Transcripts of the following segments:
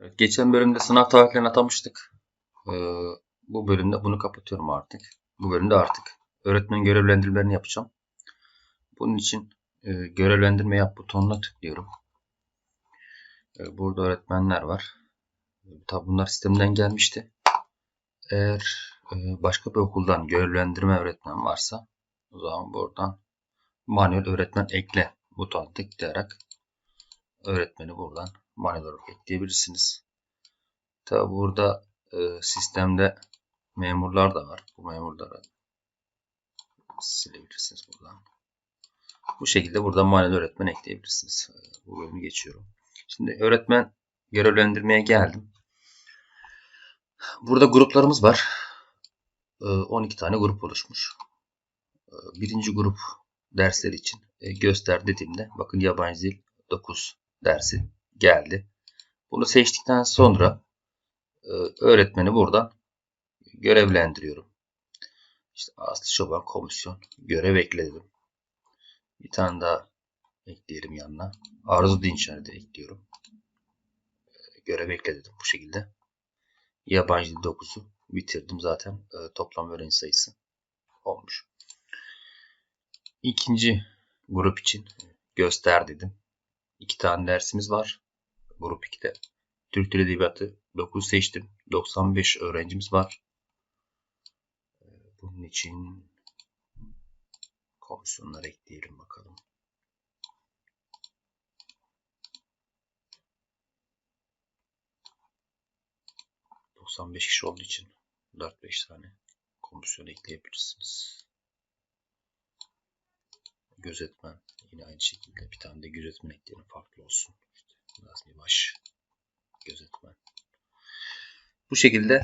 Evet, geçen bölümde sınav tarihlerini atamıştık. Ee, bu bölümde bunu kapatıyorum artık. Bu bölümde artık öğretmen görevlendirmelerini yapacağım. Bunun için e, görevlendirme yap butonuna tıklıyorum. E, burada öğretmenler var. E, tabi bunlar sistemden gelmişti. Eğer e, başka bir okuldan görevlendirme öğretmen varsa o zaman buradan manuel öğretmen ekle butonuna tıklayarak öğretmeni buradan manuel ekleyebilirsiniz. Tabi burada e, sistemde memurlar da var. Bu memurları silebilirsiniz buradan. Bu şekilde buradan manuel öğretmen ekleyebilirsiniz. E, bu bölümü geçiyorum. Şimdi öğretmen görevlendirmeye geldim. Burada gruplarımız var. E, 12 tane grup oluşmuş. E, birinci grup dersler için e, göster dediğimde bakın yabancı dil 9 dersi geldi. Bunu seçtikten sonra e, öğretmeni buradan görevlendiriyorum. İşte Aslı Çoban komisyon görev ekledim. Bir tane daha ekleyelim yanına. Arzu Dinçer'i de ekliyorum. E, görev ekledim bu şekilde. Yabancı dil 9'u bitirdim zaten. E, toplam öğrenci sayısı olmuş. İkinci grup için göster dedim. İki tane dersimiz var. Grup 2'de. Türk Dil Edebiyatı 9 seçtim. 95 öğrencimiz var. Ee, Bunun için komisyonları ekleyelim bakalım. ...95 kişi olduğu için 4-5 tane komisyon ekleyebilirsiniz. Gözetmen yine aynı şekilde bir tane de gözetmen ekleyelim farklı olsun. İşte Nazmi Baş gözetmen. Bu şekilde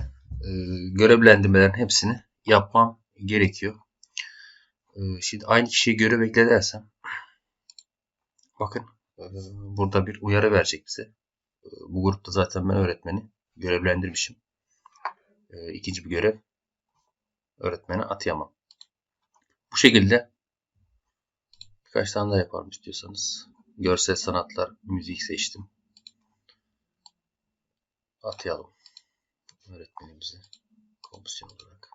e, görevlendirmelerin hepsini yapmam gerekiyor. E, şimdi aynı kişiye görev ekle bakın e, burada bir uyarı verecek bize. E, bu grupta zaten ben öğretmeni görevlendirmişim. E, ikinci bir görev öğretmeni atayamam. Bu şekilde birkaç tane daha yapalım istiyorsanız. Görsel sanatlar, müzik seçtim. Atayalım öğretmenimizi komisyon olarak.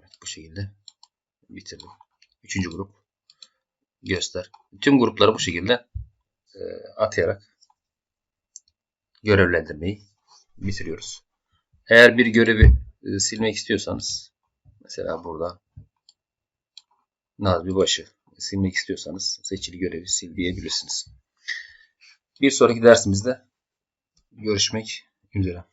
Evet bu şekilde bitirdim. Üçüncü grup göster. Tüm grupları bu şekilde e, atayarak görevlendirmeyi bitiriyoruz. Eğer bir görevi e, silmek istiyorsanız mesela burada Nazmi Başı silmek istiyorsanız seçili görevi sil diyebilirsiniz. Bir sonraki dersimizde görüşmek üzere.